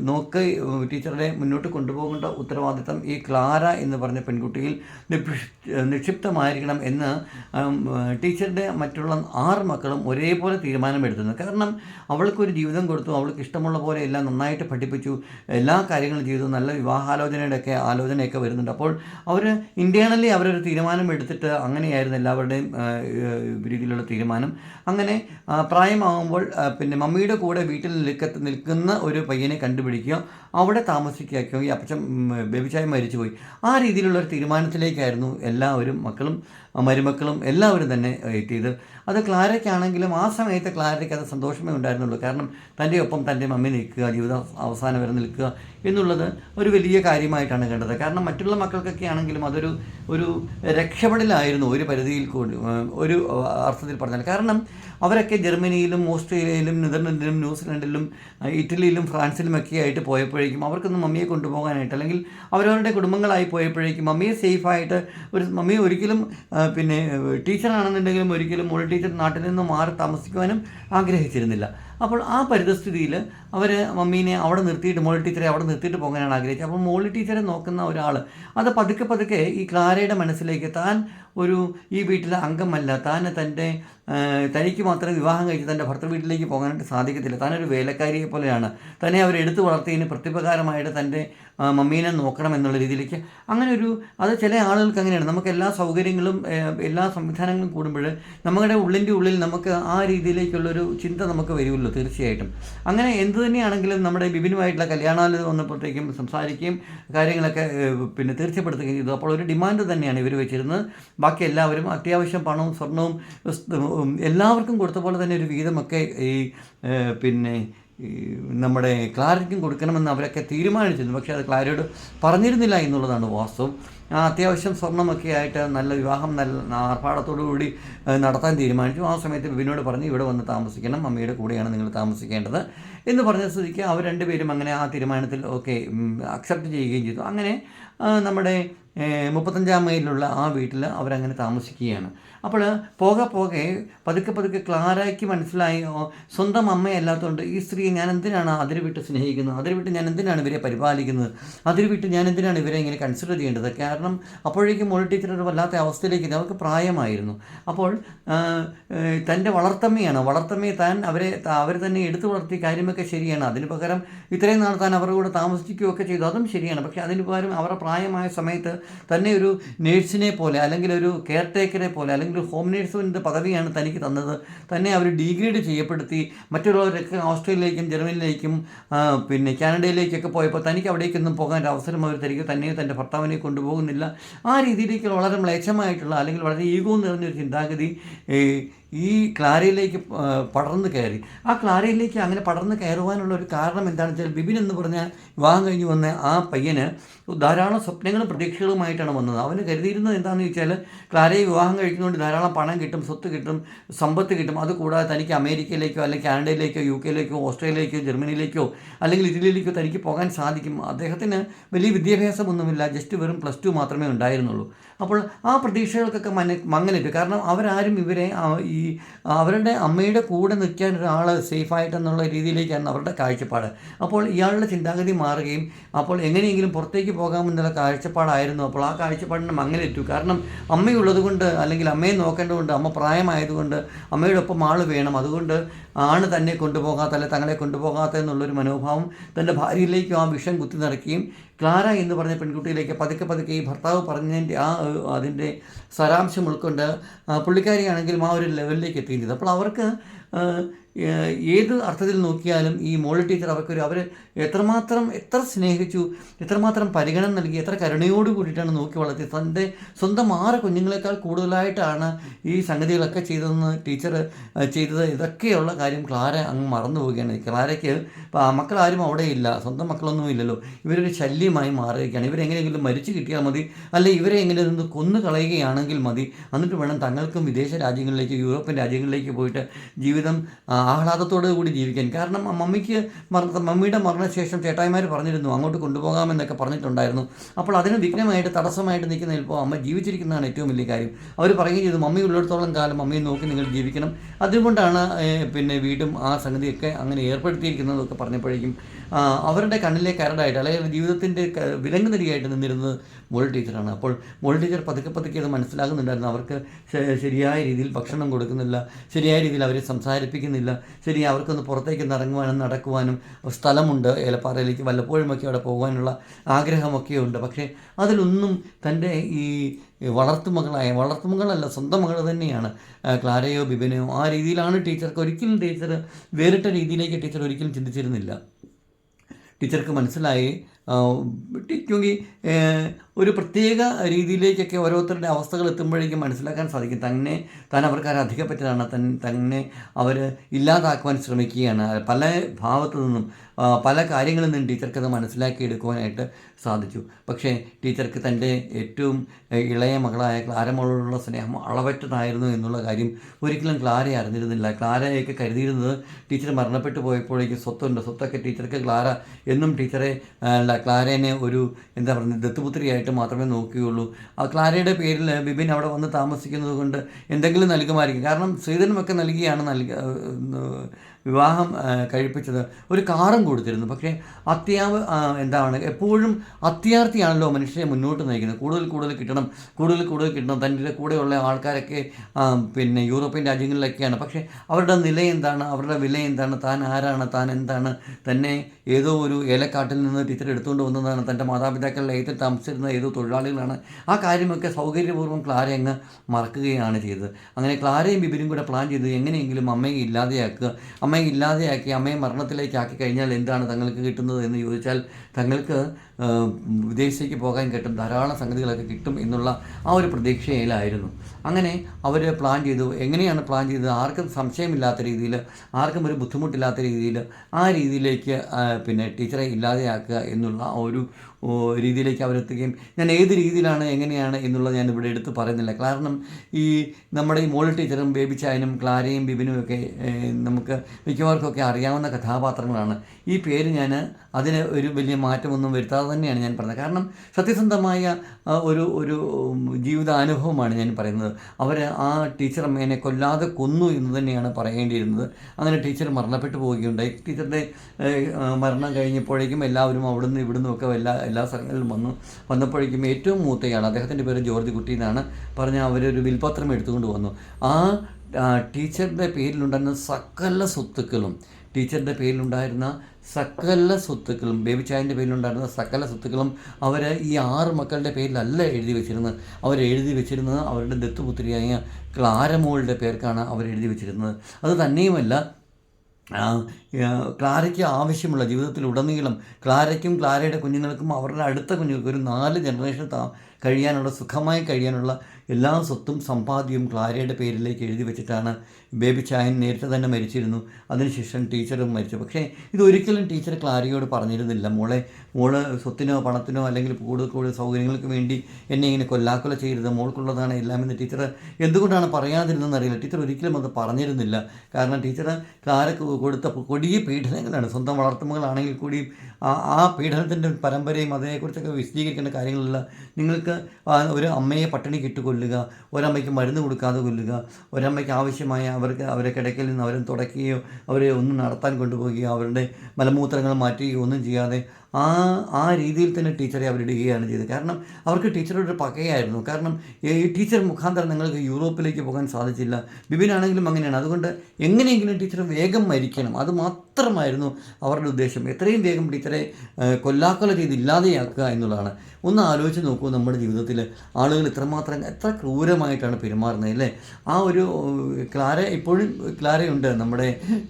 നോക്ക് ടീച്ചറുടെ മുന്നോട്ട് കൊണ്ടുപോകേണ്ട ഉത്തരവാദിത്തം ഈ ക്ലാര എന്ന് പറഞ്ഞ പെൺകുട്ടിയിൽ നിക്ഷി- നിക്ഷിപ്തമായിരിക്കണം എന്ന് ടീച്ചറുടെ മറ്റുള്ള ആറ് മക്കളും ഒരേപോലെ തീരുമാനമെടുത്തുന്നു കാരണം അവൾക്കൊരു ജീവിതം കൊടുത്തു അവൾക്ക് ഇഷ്ടമുള്ള പോലെ എല്ലാം നന്നായിട്ട് പഠിപ്പിച്ചു എല്ലാ കാര്യങ്ങളും ചെയ്തു നല്ല വിവാഹാലോചനയുടെ ഒക്കെ ആലോചനയൊക്കെ വരുന്നുണ്ട്. അപ്പോൾ അവർ ഇന്റേണലി അവരൊരു തീരുമാനം എടുത്തിട്ട് അങ്ങനെയായിരുന്നു എല്ലാവരുടെയും രീതിയിലുള്ള തീരുമാനം. അങ്ങനെ പ്രായമാകുമ്പോൾ പിന്നെ മമ്മിയുടെ കൂടെ വീട്ടിൽ നിൽക്ക നിൽക്കുന്ന ഒരു പയ്യനെ കണ്ടുപിടിക്കുകയോ അവിടെ താമസിക്കുകയോ ഈ അപ്പച്ചൻ ബേബിച്ചായ മരിച്ചുപോയി. ആ രീതിയിലുള്ള ഒരു തീരുമാനത്തിലേക്കായിരുന്നു എല്ലാവരും മക്കളും മരുമക്കളും എല്ലാവരും തന്നെ വെയിറ്റ് ചെയ്ത്. അത് ക്ലാരയ്ക്കാണെങ്കിലും ആ സമയത്ത് ക്ലാരയ്ക്ക് അത് സന്തോഷമേ ഉണ്ടായിരുന്നുള്ളൂ. കാരണം തന്റെ ഒപ്പം തന്റെ മമ്മി നിൽക്കുക ജീവിത അവസാനം വരെ നിൽക്കുക എന്നുള്ളത് ഒരു വലിയ കാര്യമായിട്ടാണ് കണ്ടത്. കാരണം മറ്റുള്ള മക്കൾക്കൊക്കെ ആണെങ്കിലും അതൊരു ഒരു രക്ഷപ്പെടലായിരുന്നു ഒരു പരിധിയിൽ കൂടി ഒരു അർത്ഥത്തിൽ പറഞ്ഞാൽ. കാരണം അവരൊക്കെ ജർമ്മനിയിലും ഓസ്ട്രേലിയയിലും നെതർലൻഡിലും ന്യൂസിലൻഡിലും ഇറ്റലിയിലും ഫ്രാൻസിലും ഒക്കെ ആയിട്ട് പോയപ്പോഴേക്കും അവർക്കൊന്നും മമ്മിയെ കൊണ്ടുപോകാനായിട്ട് അല്ലെങ്കിൽ അവരവരുടെ കുടുംബങ്ങളായി പോയപ്പോഴേക്കും മമ്മിയെ സേഫായിട്ട് ഒരു മമ്മിയെ ഒരിക്കലും പിന്നെ ടീച്ചറാണെന്നുണ്ടെങ്കിലും ഒരിക്കലും മോൾ ടീച്ചർ നാട്ടിൽ നിന്ന് മാറി താമസിക്കുവാനും ആഗ്രഹിച്ചിരുന്നില്ല. അപ്പോൾ ആ പരിതസ്ഥിതിയിൽ അവർ മമ്മീനെ അവിടെ നിർത്തിയിട്ട് മോളി ടീച്ചറെ അവിടെ നിർത്തിയിട്ട് പോകാനാണ് ആഗ്രഹിച്ചത്. അപ്പോൾ മോളി ടീച്ചറെ നോക്കുന്ന ഒരാൾ അത് പതുക്കെ പതുക്കെ ഈ ക്ലാരയുടെ മനസ്സിലേക്ക് താൻ ഒരു ഈ വീട്ടിലെ അംഗമല്ല. താൻ തന്റെ തനിക്ക് മാത്രം വിവാഹം കഴിച്ച് തന്റെ ഭർത്തൃ വീട്ടിലേക്ക് പോകാനായിട്ട് സാധിക്കത്തില്ല. താനൊരു വേലക്കാരിയെ പോലെയാണ്. തന്നെ അവരെടുത്തു വളർത്തിയതിന് പ്രത്യുപകാരമായിട്ട് തന്റെ മമ്മീനെ നോക്കണം എന്നുള്ള രീതിയിലേക്ക് അങ്ങനെ ഒരു അത് ചില ആളുകൾക്ക് അങ്ങനെയാണ്. നമുക്ക് എല്ലാ സൗകര്യങ്ങളും എല്ലാ സംവിധാനങ്ങളും കൂടുമ്പോൾ നമ്മുടെ ഉള്ളിന്റെ ഉള്ളിൽ നമുക്ക് ആ രീതിയിലേക്കുള്ളൊരു ചിന്ത നമുക്ക് വരുമല്ലോ തീർച്ചയായിട്ടും. അങ്ങനെ എന്ത് തന്നെയാണെങ്കിലും നമ്മുടെ വിഭിന്നമായിട്ടുള്ള കല്യാണാലത് വന്നപ്പോഴത്തേക്കും സംസാരിക്കുകയും കാര്യങ്ങളൊക്കെ പിന്നെ തീർച്ചപ്പെടുത്തുകയും ചെയ്തു. അപ്പോൾ ഒരു ഡിമാൻഡ് തന്നെയാണ് ഇവർ വെച്ചിരുന്നത്. ബാക്കി എല്ലാവരും അത്യാവശ്യം പണവും സ്വർണവും എല്ലാവർക്കും കൊടുത്ത പോലെ തന്നെ ഒരു വീതമൊക്കെ ഈ പിന്നെ നമ്മുടെ ക്ലാരയ്ക്കും കൊടുക്കണമെന്ന് അവരൊക്കെ തീരുമാനിച്ചിരുന്നു. പക്ഷേ അത് ക്ലാരയോട് പറഞ്ഞിരുന്നില്ല എന്നുള്ളതാണ് വാസ്തവം. ആ അത്യാവശ്യം സ്വർണമൊക്കെ ആയിട്ട് നല്ല വിവാഹം നല്ല ആർഭാടത്തോടു കൂടി നടത്താൻ തീരുമാനിച്ചു. ആ സമയത്ത് ബിബിനോട് പറഞ്ഞു ഇവിടെ വന്ന് താമസിക്കണം. അമ്മയുടെ കൂടെയാണ് നിങ്ങൾ താമസിക്കേണ്ടത്. എന്ന് പറഞ്ഞ സ്ഥിതിക്ക് അവർ രണ്ടുപേരും അങ്ങനെ ആ തീരുമാനത്തിൽ ഓക്കെ അക്സെപ്റ്റ് ചെയ്യുകയും ചെയ്തു. അങ്ങനെ നമ്മുടെ മുപ്പത്തഞ്ചാം മൈലിലുള്ള ആ വീട്ടിൽ അവരങ്ങനെ താമസിക്കുകയാണ്. അപ്പോൾ പോകെ പോകെ പതുക്കെ പതുക്കെ ക്ലാരയ്ക്ക് മനസ്സിലായി സ്വന്തം അമ്മയല്ലാത്തതുകൊണ്ട് ഈ സ്ത്രീയെ ഞാൻ എന്തിനാണ് അതിര് വിട്ട് സ്നേഹിക്കുന്നത്? അതിര് വിട്ട് ഞാൻ എന്തിനാണ് ഇവരെ പരിപാലിക്കുന്നത്? അതിര് വിട്ട് ഞാൻ എന്തിനാണ് ഇവരെ ഇങ്ങനെ കൺസിഡർ ചെയ്യേണ്ടത്? കാരണം അപ്പോഴേക്കും മോൾ ടീച്ചർ വല്ലാത്ത അവസ്ഥയിലേക്ക്. അവർക്ക് പ്രായമായിരുന്നു. അപ്പോൾ തന്റെ വളർത്തമ്മയാണ്. വളർത്തമ്മയെ താൻ അവരെ അവർ തന്നെ എടുത്തു വളർത്തിയ കാര്യമൊക്കെ ശരിയാണ്. അതിന് പകരം ഇത്രയും നാൾ താൻ അവരുടെ കൂടെ താമസിക്കുകയൊക്കെ ചെയ്തു. അതും ശരിയാണ്. പക്ഷെ അതിന് പകരം അവരുടെ പ്രായമായ സമയത്ത് തന്നെ ഒരു നേഴ്സിനെ പോലെ അല്ലെങ്കിൽ ഒരു കെയർ ടേക്കറെ പോലെ അല്ലെങ്കിൽ ഹോം നേഴ്സിന്റെ പദവിയാണ് തനിക്ക് തന്നത്. തന്നെ അവർ ഡിഗ്രേഡ് ചെയ്യപ്പെടുത്തി. മറ്റുള്ളവരൊക്കെ ഓസ്ട്രേലിയയിലേക്കും ജർമ്മനിയിലേക്കും പിന്നെ കാനഡയിലേക്കൊക്കെ പോയപ്പോൾ തനിക്ക് അവിടേക്കൊന്നും പോകാൻ ഒരു അവസരം അവർ തരിക തന്നെ തന്റെ ഭർത്താവിനെ കൊണ്ടുപോകുന്നില്ല. ആ രീതിയിലേക്ക് വളരെ മ്ലേച്ഛമായിട്ടുള്ള അല്ലെങ്കിൽ വളരെ ഈഗോ നിറഞ്ഞൊരു ചിന്താഗതി ഈ ക്ലാരയിലേക്ക് പടർന്നു കയറി. ആ ക്ലാരയിലേക്ക് അങ്ങനെ പടർന്നു കയറുവാനുള്ള ഒരു കാരണം എന്താണെന്ന് വെച്ചാൽ ബിബിൻ എന്ന് പറഞ്ഞ വിവാഹം കഴിഞ്ഞ് വന്ന ആ പയ്യന് ധാരാളം സ്വപ്നങ്ങളും പ്രതീക്ഷകളുമായിട്ടാണ് വന്നത്. അവന് കരുതിയിരുന്നത് എന്താണെന്ന് വെച്ചാൽ ക്ലാരയെ വിവാഹം കഴിക്കുന്നതുകൊണ്ട് ധാരാളം പണം കിട്ടും സ്വത്ത് കിട്ടും സമ്പത്ത് കിട്ടും. അതുകൂടാതെ തനിക്ക് അമേരിക്കയിലേക്കോ അല്ലെങ്കിൽ കാനഡയിലേക്കോ യു കെയിലേക്കോ ഓസ്ട്രേലിയയിലേക്കോ ജർമ്മനിയിലേക്കോ അല്ലെങ്കിൽ ഇറ്റലിയിലേക്കോ തനിക്ക് പോകാൻ സാധിക്കും. അദ്ദേഹത്തിന് വലിയ വിദ്യാഭ്യാസമൊന്നുമില്ല. ജസ്റ്റ് വെറും പ്ലസ് ടു മാത്രമേ ഉണ്ടായിരുന്നുള്ളൂ. അപ്പോൾ ആ പ്രതീക്ഷകൾക്കൊക്കെ മന മങ്ങലിട്ടു കാരണം അവരാരും ഇവരെ ഈ അവരുടെ അമ്മയുടെ കൂടെ നിൽക്കാൻ ഒരാൾ സേഫായിട്ടെന്നുള്ള രീതിയിലേക്കാണ് അവരുടെ കാഴ്ചപ്പാട്. അപ്പോൾ ഇയാളുടെ ചിന്താഗതി മാറുകയും അപ്പോൾ എങ്ങനെയെങ്കിലും പുറത്തേക്ക് പോകാമെന്നുള്ള കാഴ്ചപ്പാടായിരുന്നു. അപ്പോൾ ആ കാഴ്ചപ്പാടിന് മങ്ങലേറ്റു. കാരണം അമ്മയുള്ളതുകൊണ്ട് അല്ലെങ്കിൽ അമ്മയെ നോക്കേണ്ടതുകൊണ്ട് അമ്മ പ്രായമായതുകൊണ്ട് അമ്മയുടെ ഒപ്പം ആൾ വേണം. അതുകൊണ്ട് ആണ് തന്നെ കൊണ്ടുപോകാത്ത അല്ലെ തങ്ങളെ കൊണ്ടുപോകാത്ത എന്നുള്ളൊരു മനോഭാവം തന്റെ ഭാര്യയിലേക്കും ആ വിഷം കുത്തി നിറയ്ക്കുകയും ക്ലാര എന്ന് പറഞ്ഞ പെൺകുട്ടിയിലേക്ക് പതുക്കെ പതുക്കെ ഈ ഭർത്താവ് പറഞ്ഞതിന്റെ ആ അതിന്റെ സാരാംശം ഉൾക്കൊണ്ട് പുള്ളിക്കാരിയാണെങ്കിലും ആ ഒരു ലെവലിലേക്ക് എത്തുകയും ചെയ്തു അപ്പോൾ അവർക്ക് ഏത് അർത്ഥത്തിൽ നോക്കിയാലും ഈ മോളി ടീച്ചർ അവർക്കൊരു അവർ എത്രമാത്രം എത്ര സ്നേഹിച്ചു എത്രമാത്രം പരിഗണന നൽകി എത്ര കരുണയോട് കൂടിയിട്ടാണ് നോക്കി വളർത്തിയത്. തന്റെ സ്വന്തം ആറ് കുഞ്ഞുങ്ങളെക്കാൾ കൂടുതലായിട്ടാണ് ഈ സംഗതികളൊക്കെ ചെയ്തതെന്ന് ടീച്ചർ ചെയ്തത്. ഇതൊക്കെയുള്ള കാര്യം ക്ലാര അങ്ങ് മറന്നു പോവുകയാണ്. ക്ലാരയ്ക്ക് മക്കളാരും അവിടെ ഇല്ല സ്വന്തം മക്കളൊന്നും ഇല്ലല്ലോ. ഇവരൊരു ശല്യമായി മാറുകയാണ്. ഇവരെങ്ങനെയെങ്കിലും മരിച്ചു കിട്ടിയാൽ മതി. അല്ലെ ഇവരെ എങ്ങനെ നിന്ന് കൊന്നു കളയുകയാണെങ്കിൽ മതി. എന്നിട്ട് വേണം തങ്ങൾക്കും വിദേശ രാജ്യങ്ങളിലേക്ക് യൂറോപ്യൻ രാജ്യങ്ങളിലേക്ക് പോയിട്ട് ജീവിതം ആഹ്ലാദത്തോടു കൂടി ജീവിക്കാൻ. കാരണം മമ്മിക്ക് മരണ മമ്മിയുടെ മരണശേഷം ചേട്ടായിമാർ പറഞ്ഞിരുന്നു അങ്ങോട്ട് കൊണ്ടുപോകാമെന്നൊക്കെ പറഞ്ഞിട്ടുണ്ടായിരുന്നു. അപ്പോൾ അതിന് വിഘ്നമായിട്ട് തടസ്സമായിട്ട് നിൽക്കുന്ന ഇപ്പോൾ അമ്മ ജീവിച്ചിരിക്കുന്നതാണ് ഏറ്റവും വലിയ കാര്യം. അവർ പറയുകയും ചെയ്തു മമ്മി ഉള്ളിടത്തോളം കാലം മമ്മിയെ നോക്കി നിങ്ങൾ ജീവിക്കണം. അതുകൊണ്ടാണ് പിന്നെ വീടും ആ സംഗതിയൊക്കെ അങ്ങനെ ഏർപ്പെടുത്തിയിരിക്കുന്നതൊക്കെ പറഞ്ഞപ്പോഴേക്കും അവരുടെ കണ്ണിലെ കരടായിട്ട് അല്ലെങ്കിൽ ജീവിതത്തിന്റെ വിലങ്ങുതടിയായിട്ട് നിന്നിരുന്നത് മോൾ ടീച്ചറാണ്. അപ്പോൾ മോൾ ടീച്ചർ പതുക്കെ പതുക്കെ അത് മനസ്സിലാകുന്നുണ്ടായിരുന്നു. അവർക്ക് ശരിയായ രീതിയിൽ ഭക്ഷണം കൊടുക്കുന്നില്ല ശരിയായ രീതിയിൽ അവരെ സംസാരിപ്പിക്കുന്നില്ല ശരി അവർക്കൊന്ന് പുറത്തേക്ക് ഇറങ്ങുവാനും നടക്കുവാനും സ്ഥലമുണ്ട് ഏലപ്പാറയിലേക്ക് വല്ലപ്പോഴുമൊക്കെ അവിടെ പോകാനുള്ള ആഗ്രഹമൊക്കെ ഉണ്ട്. പക്ഷേ അതിലൊന്നും തന്റെ ഈ വളർത്തുമകളായ വളർത്തുമകളല്ല സ്വന്തം മകൾ തന്നെയാണ്. ക്ലാരയോ ബിബിനയോ ആ രീതിയിലാണ് ടീച്ചർക്ക് ഒരിക്കലും ടീച്ചർ വേറിട്ട രീതിയിലേക്ക് ടീച്ചർ ഒരിക്കലും ചിന്തിച്ചിരുന്നില്ല. ടീച്ചർക്ക് മനസ്സിലായി. ക്योंकि ഒരു പ്രത്യേക രീതിയിലേക്കൊക്കെ ഓരോരുത്തരുടെ അവസ്ഥകൾ എത്തുമ്പോഴേക്കും മനസ്സിലാക്കാൻ സാധിക്കും. തന്നെ താൻ അവർക്ക് അധികപ്പറ്റതാണ് തൻ തന്നെ അവർ ഇല്ലാതാക്കുവാൻ ശ്രമിക്കുകയാണ്. പല ഭാവത്തു നിന്നും പല കാര്യങ്ങളിൽ നിന്നും ടീച്ചർക്ക് അത് മനസ്സിലാക്കിയെടുക്കുവാനായിട്ട് സാധിച്ചു. പക്ഷേ ടീച്ചർക്ക് തന്റെ ഏറ്റവും ഇളയ മകളായ ക്ലാരമോളോടുള്ള സ്നേഹം അളവറ്റതായിരുന്നു എന്നുള്ള കാര്യം ഒരിക്കലും ക്ലാര അറിഞ്ഞിരുന്നില്ല. ക്ലാരയൊക്കെ കരുതിയിരുന്നത് ടീച്ചർ മരണപ്പെട്ടു പോയപ്പോഴേക്കും സ്വത്തുണ്ട്. സ്വത്തൊക്കെ ടീച്ചർക്ക് ക്ലാര എന്നും ടീച്ചറെ അല്ല ക്ലാരേനെ ഒരു എന്താ പറയുന്നത് ദത്തുപുത്രിയായിട്ട് മാത്രമേ നോക്കുകയുള്ളൂ. ആ ക്ലാരയുടെ പേരിൽ ബിബിൻ അവിടെ വന്ന് താമസിക്കുന്നത് കൊണ്ട് എന്തെങ്കിലും നൽകുമായിരിക്കും. കാരണം ശ്രീധനുമൊക്കെ നൽകിയാണ് നൽകി വിവാഹം കഴിപ്പിച്ചത്. ഒരു കാറും കൊടുത്തിരുന്നു. പക്ഷേ അത്യാവ എന്താണ് എപ്പോഴും അത്യാർത്ഥിയാണല്ലോ മനുഷ്യരെ മുന്നോട്ട് നയിക്കുന്നത്. കൂടുതൽ കൂടുതൽ കിട്ടണം കൂടുതൽ കൂടുതൽ കിട്ടണം. തന്റെ കൂടെയുള്ള ആൾക്കാരൊക്കെ പിന്നെ യൂറോപ്യൻ രാജ്യങ്ങളിലൊക്കെയാണ്. പക്ഷേ അവരുടെ നില എന്താണ്? അവരുടെ വില എന്താണ്? താൻ ആരാണ്? താൻ എന്താണ്? തന്നെ ഏതോ ഒരു ഏലക്കാട്ടിൽ നിന്ന് ടീച്ചർ എടുത്തുകൊണ്ട് വന്നതാണ്. തന്റെ മാതാപിതാക്കളുടെ ഏത് താമസിച്ചിരുന്ന ഏതോ തൊഴിലാളികളാണ്. ആ കാര്യമൊക്കെ സൗകര്യപൂർവം ക്ലാര അങ്ങ് മറക്കുകയാണ് ചെയ്തത്. അങ്ങനെ ക്ലാരയും ബിബിനും കൂടെ പ്ലാൻ ചെയ്ത് എങ്ങനെയെങ്കിലും അമ്മയെ ഇല്ലാതെയാക്കുക. അമ്മയെ ഇല്ലാതെയാക്കി അമ്മയെ മരണത്തിലേക്ക് ആക്കി കഴിഞ്ഞാൽ എന്താണ് തങ്ങൾക്ക് കിട്ടുന്നത് എന്ന് ചോദിച്ചാൽ തങ്ങൾക്ക് വിദേശത്തേക്ക് പോകാൻ കിട്ടും ധാരാളം സംഗതികളൊക്കെ കിട്ടും എന്നുള്ള ആ ഒരു പ്രതീക്ഷയിലായിരുന്നു. അങ്ങനെ അവർ പ്ലാൻ ചെയ്തു. എങ്ങനെയാണ് പ്ലാൻ ചെയ്തത്? ആർക്കും സംശയമില്ലാത്ത രീതിയിൽ ആർക്കും ഒരു ബുദ്ധിമുട്ടില്ലാത്ത രീതിയിൽ ആ രീതിയിലേക്ക് പിന്നെ ടീച്ചറെ ഇല്ലാതെയാക്കുക എന്നുള്ള ഒരു രീതിയിലേക്ക് അവരെത്തുകയും ഞാൻ ഏത് രീതിയിലാണ് എങ്ങനെയാണ് എന്നുള്ളത് ഞാൻ ഇവിടെ എടുത്ത് പറയുന്നില്ല. കാരണം ഈ നമ്മുടെ ഈ മോളി ടീച്ചറും ബേബി ചായനും ക്ലാരയും ബിബിനും ഒക്കെ നമുക്ക് മിക്കവാർക്കൊക്കെ അറിയാവുന്ന കഥാപാത്രങ്ങളാണ്. ഈ പേര് ഞാൻ അതിന് ഒരു വലിയ മാറ്റമൊന്നും വരുത്താതെ തന്നെയാണ് ഞാൻ പറഞ്ഞത്. കാരണം സത്യസന്ധമായ ഒരു ഒരു ജീവിതാനുഭവമാണ് ഞാൻ പറയുന്നത്. അവർ ആ ടീച്ചർ അമ്മേനെ കൊല്ലാതെ കൊന്നു എന്ന് തന്നെയാണ് പറയേണ്ടിയിരുന്നത്. അങ്ങനെ ടീച്ചർ മരണപ്പെട്ടു പോവുകയുണ്ടായി. ടീച്ചറുടെ മരണം കഴിഞ്ഞപ്പോഴേക്കും എല്ലാവരും അവിടുന്ന് ഇവിടുന്നും ഒക്കെ എല്ലാ എല്ലാ സ്ഥലങ്ങളിലും വന്നു. വന്നപ്പോഴേക്കും ഏറ്റവും മൂത്തയാണ് അദ്ദേഹത്തിന്റെ പേര് ജോർജ് കുട്ടി എന്നാണ് പറഞ്ഞ അവരൊരു വിൽപത്രം എടുത്തുകൊണ്ട് വന്നു. ആ ടീച്ചറിന്റെ പേരിലുണ്ടായിരുന്ന സകല സ്വത്തുക്കളും ടീച്ചറിന്റെ പേരിലുണ്ടായിരുന്ന സകല സ്വത്തുക്കളും ബേബി ചായന്റെ പേരിലുണ്ടായിരുന്ന സകല സ്വത്തുക്കളും അവർ ഈ ആറ് മക്കളുടെ പേരിലല്ല എഴുതി വെച്ചിരുന്നത്. അവർ എഴുതി വെച്ചിരുന്നത് അവരുടെ ദത്തുപുത്രിയായ ക്ലാരമോളുടെ പേർക്കാണ് അവർ എഴുതി വെച്ചിരുന്നത്. അത് തന്നെയുമല്ല ക്ലാരയ്ക്ക് ആവശ്യമുള്ള ജീവിതത്തിൽ ഉടനീളം ക്ലാരയ്ക്കും ക്ലാരയുടെ കുഞ്ഞുങ്ങൾക്കും അവരുടെ അടുത്ത കുഞ്ഞുങ്ങൾക്കും ഒരു നാല് ജനറേഷൻ താ കഴിയാനുള്ള സുഖമായി കഴിയാനുള്ള എല്ലാ സ്വത്തും സമ്പാദ്യവും ക്ലാരയുടെ പേരിലേക്ക് എഴുതി വെച്ചിട്ടാണ് ബേബി ചായൻ നേരത്തെ തന്നെ മരിച്ചിരുന്നു. അതിനുശേഷം ടീച്ചറും മരിച്ചു. പക്ഷേ ഇതൊരിക്കലും ടീച്ചർ ക്ലാരയോട് പറഞ്ഞിരുന്നില്ല. മോളെ മോൾ സ്വത്തിനോ പണത്തിനോ അല്ലെങ്കിൽ കൂടുതൽ കൂടുതൽ സൗകര്യങ്ങൾക്ക് വേണ്ടി എന്നെ ഇങ്ങനെ കൊല്ലാക്കൊല ചെയ്യരുത്. മോൾക്കുള്ളതാണ് എല്ലാം എന്ന് ടീച്ചർ എന്തുകൊണ്ടാണ് പറയാതിരുന്നതെന്ന് അറിയില്ല. ടീച്ചർ ഒരിക്കലും അത് പറഞ്ഞിരുന്നില്ല. കാരണം ടീച്ചർ ക്ലാര കൊടുത്ത കൊടിയ പീഡനങ്ങളാണ്. സ്വന്തം വളർത്തുമകളാണെങ്കിൽ കൂടി ആ പീഡനത്തിന്റെ പരമ്പരയും അതിനെക്കുറിച്ചൊക്കെ വിശദീകരിക്കേണ്ട കാര്യങ്ങളില്ല. നിങ്ങൾക്ക് ഒരു അമ്മയെ പട്ടിണി ഇട്ട് കൊല്ലുക ഒരമ്മയ്ക്ക് മരുന്ന് കൊടുക്കാതെ കൊല്ലുക ഒരമ്മയ്ക്ക് ആവശ്യമായ അവർക്ക് അവരെ കിടക്കയിൽ നിന്ന് അവരെ തുടയ്ക്കുകയോ അവരെ ഒന്നും നടത്താൻ കൊണ്ടുപോവുകയോ അവരുടെ മലമൂത്രങ്ങൾ മാറ്റുകയോ ഒന്നും ചെയ്യാതെ ആ ആ രീതിയിൽ തന്നെ ടീച്ചറെ അവർ അവരിടുകയാണ് ചെയ്തത്. കാരണം അവർക്ക് ടീച്ചറോട് ഒരു പകയായിരുന്നു. കാരണം ഈ ടീച്ചർ മുഖാന്തരം നിങ്ങൾക്ക് യൂറോപ്പിലേക്ക് പോകാൻ സാധിച്ചില്ല. ബിബിനാണെങ്കിലും അങ്ങനെയാണ്. അതുകൊണ്ട് എങ്ങനെയെങ്കിലും ടീച്ചർ വേഗം മരിക്കണം. അത് മാത്രമായിരുന്നു അവരുടെ ഉദ്ദേശം. എത്രയും വേഗം ടീച്ചറെ കൊല്ലാക്കൊല ചെയ്ത് ഇല്ലാതെയാക്കുക എന്നുള്ളതാണ്. ഒന്ന് ആലോചിച്ച് നോക്കൂ നമ്മുടെ ജീവിതത്തിൽ ആളുകൾ ഇത്രമാത്രം എത്ര ക്രൂരമായിട്ടാണ് പെരുമാറുന്നത് അല്ലേ? ആ ഒരു ക്ലാര ഇപ്പോഴും ക്ലാരയുണ്ട് നമ്മുടെ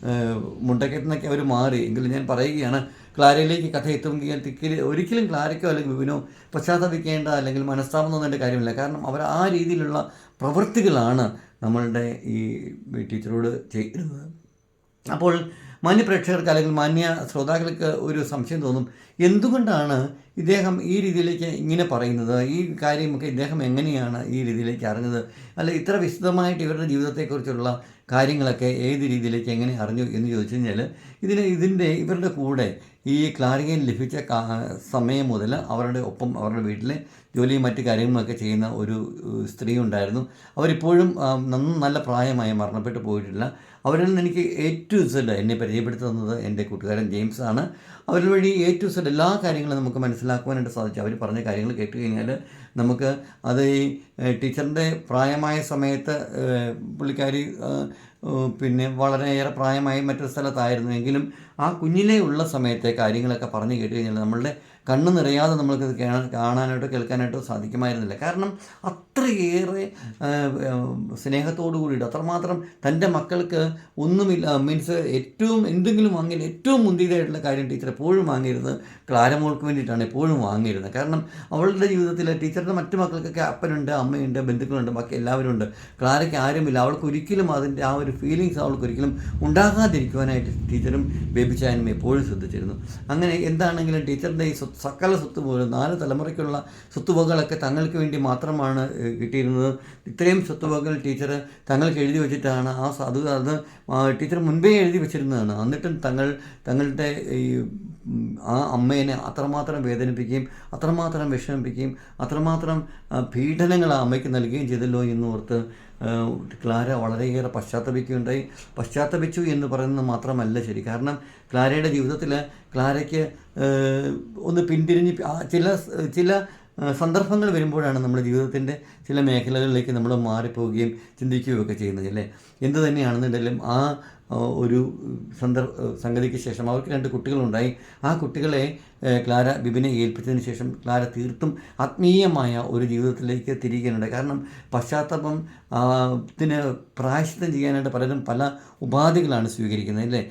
ഏഹ്, മുണ്ടക്കയത്ത് നിന്നൊക്കെ അവർ മാറി. എങ്കിലും ഞാൻ പറയുകയാണ് ക്ലാരയിലേക്ക് കഥ എത്തുമെങ്കിൽ തിക്കിൽ ഒരിക്കലും ക്ലാരയ്ക്കോ അല്ലെങ്കിൽ വിപിനോ പശ്ചാത്തപിക്കേണ്ട അല്ലെങ്കിൽ മനസ്താപം തോന്നേണ്ട കാര്യമില്ല. കാരണം അവർ ആ രീതിയിലുള്ള പ്രവൃത്തികളാണ് നമ്മളുടെ ഈ ടീച്ചറോട് ചെയ്യുന്നത് അപ്പോൾ മാന്യപ്രേക്ഷകർക്ക് അല്ലെങ്കിൽ മാന്യ ശ്രോതാക്കൾക്ക് ഒരു സംശയം തോന്നും. എന്തുകൊണ്ടാണ് ഇദ്ദേഹം ഈ രീതിയിലേക്ക് ഇങ്ങനെ പറയുന്നത്? ഈ കാര്യമൊക്കെ ഇദ്ദേഹം എങ്ങനെയാണ് ഈ രീതിയിലേക്ക് അറിഞ്ഞത്? അല്ല ഇത്ര വിശദമായിട്ട് ഇവരുടെ ജീവിതത്തെക്കുറിച്ചുള്ള കാര്യങ്ങളൊക്കെ ഏത് രീതിയിലേക്ക് എങ്ങനെ അറിഞ്ഞു എന്ന് ചോദിച്ചു കഴിഞ്ഞാൽ ഇതിന് ഇതിന്റെ ഇവരുടെ കൂടെ ഈ ക്ലാരികയിൽ ലഭിച്ച സമയം മുതൽ അവരുടെ ഒപ്പം അവരുടെ വീട്ടിലെ ജോലിയും മറ്റ് കാര്യങ്ങളൊക്കെ ചെയ്യുന്ന ഒരു സ്ത്രീ ഉണ്ടായിരുന്നു. അവരിപ്പോഴും നല്ല പ്രായമായി മരണപ്പെട്ടു പോയിട്ടില്ല. അവരിൽ നിന്ന് എനിക്ക് എ ടു സെഡ് എന്നെ പരിചയപ്പെടുത്തി തന്നത് എന്റെ കൂട്ടുകാരൻ ജെയിംസ് ആണ്. അവരിൽ വഴി എ ടു സെഡ് എല്ലാ കാര്യങ്ങളും നമുക്ക് മനസ്സിലാക്കുവാനായിട്ട് സാധിച്ചു. അവർ പറഞ്ഞ കാര്യങ്ങൾ കേട്ട് കഴിഞ്ഞാൽ നമുക്ക് അത് ഈ ടീച്ചറിന്റെ പ്രായമായ സമയത്ത് പുള്ളിക്കാരി പിന്നെ വളരെയേറെ പ്രായമായി മറ്റൊരു സ്ഥലത്തായിരുന്നുവെങ്കിലും ആ കുഞ്ഞിലേ ഉള്ള സമയത്തെ കാര്യങ്ങളൊക്കെ പറഞ്ഞു കേട്ട് കഴിഞ്ഞാൽ നമ്മളുടെ കണ്ണ് നിറയാതെ നമ്മൾക്ക് കാണാനായിട്ടോ കേൾക്കാനായിട്ടോ സാധിക്കുമായിരുന്നില്ല. കാരണം അത്രയേറെ സ്നേഹത്തോടു കൂടിയിട്ട് അത്രമാത്രം തന്റെ മക്കൾക്ക് ഒന്നുമില്ല മീൻസ് ഏറ്റവും എന്തെങ്കിലും വാങ്ങിയാൽ ഏറ്റവും മുന്തിയതായിട്ടുള്ള കാര്യം ടീച്ചർ എപ്പോഴും വാങ്ങിയിരുന്നത് ക്ലാരമോൾക്ക് വേണ്ടിയിട്ടാണ് എപ്പോഴും വാങ്ങിയിരുന്നത്. കാരണം അവളുടെ ജീവിതത്തിൽ ടീച്ചറുടെ മറ്റു മക്കൾക്കൊക്കെ അപ്പനുണ്ട് അമ്മയുണ്ട് ബന്ധുക്കളുണ്ട് ബാക്കി എല്ലാവരും ഉണ്ട്. ക്ലാരയ്ക്ക് ആരുമില്ല. അവൾക്ക് ഒരിക്കലും അതിന്റെ ആ ഒരു ഫീലിങ്സ് അവൾക്ക് ഒരിക്കലും ഉണ്ടാകാതിരിക്കുവാനായിട്ട് ടീച്ചറും ബേബിച്ചായനും എപ്പോഴും ശ്രദ്ധിച്ചിരുന്നു. അങ്ങനെ എന്താണെങ്കിലും ടീച്ചറിന്റെ ഈ സ്വത്ത് സകല സ്വത്ത് പോലും നാല് തലമുറയ്ക്കുള്ള സ്വത്തുവകകളൊക്കെ തങ്ങൾക്ക് വേണ്ടി മാത്രമാണ് കിട്ടിയിരുന്നത്. ഇത്രയും സ്വത്തുവകകൾ ടീച്ചർ തങ്ങൾക്ക് എഴുതി വെച്ചിട്ടാണ് ആ അത് അത് ടീച്ചർ മുൻപേ എഴുതി വെച്ചിരുന്നതാണ്. എന്നിട്ടും തങ്ങൾ തങ്ങളുടെ ഈ ആ അമ്മേനെ അത്രമാത്രം വേദനിപ്പിക്കുകയും അത്രമാത്രം വിഷമിപ്പിക്കുകയും അത്രമാത്രം പീഡനങ്ങൾ ആ അമ്മയ്ക്ക് നൽകുകയും ചെയ്തല്ലോ എന്ന് ഓർത്ത് ആ, ക്ലാര വളരെയേറെ പശ്ചാത്തപിക്കുകയുണ്ടായി. പശ്ചാത്തപിച്ചു എന്ന് പറയുന്നത് മാത്രമല്ല ശരി. കാരണം ക്ലാരയുടെ ജീവിതത്തിൽ ക്ലാരയ്ക്ക് ഒന്ന് പിന്തിരിഞ്ഞ് ചില ചില സന്ദർഭങ്ങൾ വരുമ്പോഴാണ് നമ്മുടെ ജീവിതത്തിന്റെ ചില മേഖലകളിലേക്ക് നമ്മൾ മാറിപ്പോവുകയും ചിന്തിക്കുകയും ഒക്കെ ചെയ്യുന്നത് അല്ലേ? എന്ത് തന്നെയാണെന്നുണ്ടെങ്കിലും ആ ഒരു സന്ദർഭ സംഗതിക്ക് ശേഷം അവർക്ക് രണ്ട് കുട്ടികളുണ്ടായി. ആ കുട്ടികളെ ക്ലാര ബിബിനെ ഏൽപ്പിച്ചതിന് ശേഷം ക്ലാര തീർത്തും ആത്മീയമായ ഒരു ജീവിതത്തിലേക്ക് തിരികെയുണ്ട് കാരണം പശ്ചാത്തലം ത്തിന് പ്രായശ്ചിത്തം ചെയ്യാനായിട്ട് പലരും പല ഉപാധികളാണ് സ്വീകരിക്കുന്നത് അല്ലേ?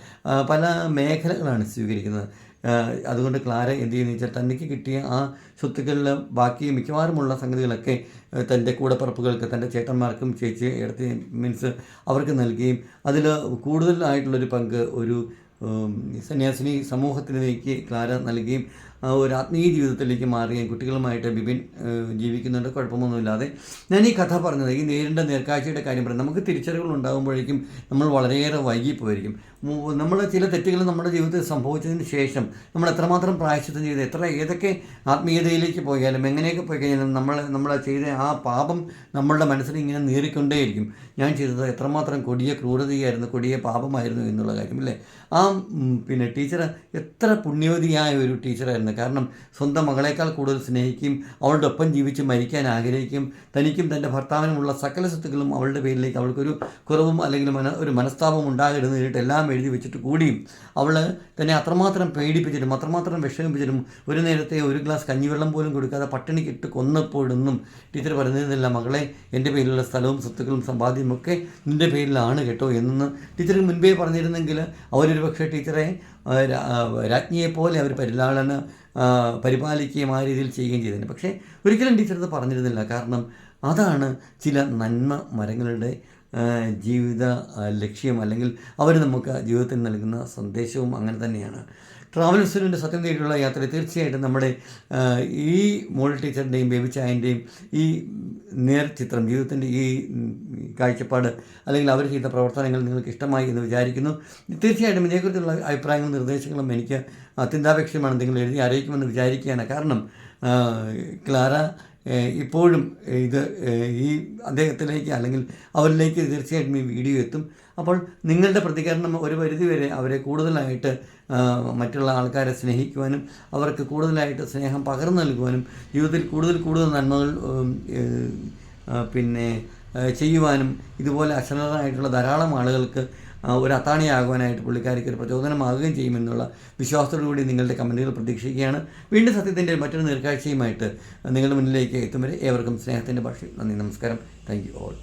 പല മേഖലകളാണ് സ്വീകരിക്കുന്നത്. അതുകൊണ്ട് ക്ലാര എന്ത് ചെയ്യുന്നു വെച്ചാൽ തനിക്ക് കിട്ടിയ ആ സ്വത്തുക്കളിൽ ബാക്കി മിക്കവാറുമുള്ള സംഗതികളൊക്കെ തന്റെ കൂടപ്പറപ്പുകൾക്ക് തന്റെ ചേട്ടന്മാർക്കും ചേച്ചി ഇടത്തി മീൻസ് അവർക്ക് നൽകുകയും അതിൽ കൂടുതലായിട്ടുള്ളൊരു പങ്ക് ഒരു സന്യാസിനി സമൂഹത്തിലേക്ക് ക്ലാര നൽകുകയും ഒരു ആത്മീയ ജീവിതത്തിലേക്ക് മാറുകയും കുട്ടികളുമായിട്ട് ബിബിൻ ജീവിക്കുന്നുണ്ട്. കുഴപ്പമൊന്നുമില്ലാതെ ഞാൻ ഈ കഥ പറഞ്ഞത് ഈ നേരിടേണ്ട നേർക്കാഴ്ചയുടെ കാര്യം പറയുന്നത് നമുക്ക് തിരിച്ചറിവുകൾ ഉണ്ടാകുമ്പോഴേക്കും നമ്മൾ വളരെയേറെ വൈകിപ്പോയിരിക്കും. നമ്മൾ ചില തെറ്റുകൾ നമ്മുടെ ജീവിതത്തിൽ സംഭവിച്ചതിന് ശേഷം നമ്മൾ എത്രമാത്രം പ്രായശ്ചിത്തം ചെയ്ത് എത്ര ഏതൊക്കെ ആത്മീയതയിലേക്ക് പോയാലും എങ്ങനെയൊക്കെ പോയി കഴിഞ്ഞാലും നമ്മൾ നമ്മൾ ചെയ്ത ആ പാപം നമ്മളുടെ മനസ്സിൽ ഇങ്ങനെ നീറിക്കൊണ്ടേയിരിക്കും. ഞാൻ ചെയ്തത് എത്രമാത്രം കൊടിയ ക്രൂരതയായിരുന്നു കൊടിയ പാപമായിരുന്നു എന്നുള്ള കാര്യം അല്ലേ? ആ പിന്നെ ടീച്ചർ എത്ര പുണ്യവതിയായ ഒരു ടീച്ചറായിരുന്നു. കാരണം സ്വന്തം മകളേക്കാൾ കൂടുതൽ സ്നേഹിക്കും അവളുടെ ഒപ്പം ജീവിച്ച് മരിക്കാൻ ആഗ്രഹിക്കും. തനിക്കും തന്റെ ഭർത്താവിനുമുള്ള സകല സ്വത്തുക്കളും അവളുടെ പേരിലേക്ക് അവൾക്കൊരു കുറവും അല്ലെങ്കിൽ മന ഒരു മനസ്താപം ഉണ്ടാകരുതെന്ന് നേരിട്ട് എല്ലാം എഴുതി വെച്ചിട്ട് കൂടിയും അവൾ തന്നെ അത്രമാത്രം പേടിപ്പിച്ചിട്ടും അത്രമാത്രം വിഷമിപ്പിച്ചിട്ടും ഒരു നേരത്തെ ഒരു ഗ്ലാസ് കഞ്ഞിവെള്ളം പോലും കൊടുക്കാതെ പട്ടിണിക്കിട്ട് കൊന്നപ്പോഴൊന്നും ടീച്ചർ പറഞ്ഞിരുന്നില്ല മകളെ എന്റെ പേരിലുള്ള സ്ഥലവും സ്വത്തുക്കളും സമ്പാദ്യമൊക്കെ നിന്റെ പേരിലാണ് കേട്ടോ എന്ന് ടീച്ചർ മുൻപേ പറഞ്ഞിരുന്നെങ്കിൽ അവരൊരു പക്ഷേ ടീച്ചറെ ആ, രാ- ആ, രാജ്ഞിയെ പോലെ അവർ പരിലാളന പരിപാലിക്കുകയും ആ രീതിയിൽ ചെയ്യുകയും ചെയ്തിട്ടുണ്ട്. പക്ഷേ ഒരിക്കലും ടീച്ചർ അത് പറഞ്ഞിരുന്നില്ല. കാരണം അതാണ് ചില നന്മ മരങ്ങളുടെ ജീവിത ലക്ഷ്യം അല്ലെങ്കിൽ അവർ നമുക്ക് ജീവിതത്തിൽ നൽകുന്ന സന്ദേശവും അങ്ങനെ തന്നെയാണ്. ട്രാവൽ ഇൻസ്റ്റിറ്റ്യൂട്ടിന്റെ സത്യം തേടിയുള്ള യാത്രയിൽ തീർച്ചയായിട്ടും നമ്മുടെ ഈ മോൾ ടീച്ചറിന്റെയും ബേബി ചായന്റെയും ഈ നേർചിത്രം ജീവിതത്തിന്റെ ഈ കാഴ്ചപ്പാട് അല്ലെങ്കിൽ അവർ ചെയ്ത പ്രവർത്തനങ്ങൾ നിങ്ങൾക്ക് ഇഷ്ടമായി എന്ന് വിചാരിക്കുന്നു. തീർച്ചയായിട്ടും ഇതിനെക്കുറിച്ചുള്ള അഭിപ്രായങ്ങളും നിർദ്ദേശങ്ങളും എനിക്ക് അത്യന്താപേക്ഷിതമാണ് നിങ്ങൾ എഴുതി അറിയിക്കുമെന്ന് വിചാരിക്കുകയാണ്. കാരണം ക്ലാര ഇപ്പോഴും ഇത് ഈ അദ്ദേഹത്തിലേക്ക് അല്ലെങ്കിൽ അവരിലേക്ക് തീർച്ചയായിട്ടും ഈ വീഡിയോ എത്തും. അപ്പോൾ നിങ്ങളുടെ പ്രതികരണം ഒരു പരിധിവരെ അവരെ കൂടുതലായിട്ട് മറ്റുള്ള ആൾക്കാരെ സ്നേഹിക്കുവാനും അവർക്ക് കൂടുതലായിട്ട് സ്നേഹം പകർന്നു നൽകുവാനും ജീവിതത്തിൽ കൂടുതൽ കൂടുതൽ നന്മകൾ പിന്നെ ചെയ്യുവാനും ഇതുപോലെ അക്ഷരതായിട്ടുള്ള ധാരാളം ആളുകൾക്ക് ഒരു അത്താണിയാകുവാനായിട്ട് പുള്ളിക്കാരിക്ക് ഒരു പ്രചോദനമാകുകയും ചെയ്യുമെന്നുള്ള വിശ്വാസത്തോടു കൂടി നിങ്ങളുടെ കമന്റുകൾ പ്രതീക്ഷിക്കുകയാണ്. വീണ്ടും സത്യത്തിന്റെ മറ്റൊരു നേർക്കാഴ്ചയുമായിട്ട് നിങ്ങളുടെ മുന്നിലേക്ക് എത്തും വരെ ഏവർക്കും സ്നേഹത്തിന്റെ ഭാഷയിൽ നന്ദി നമസ്കാരം. Thank you all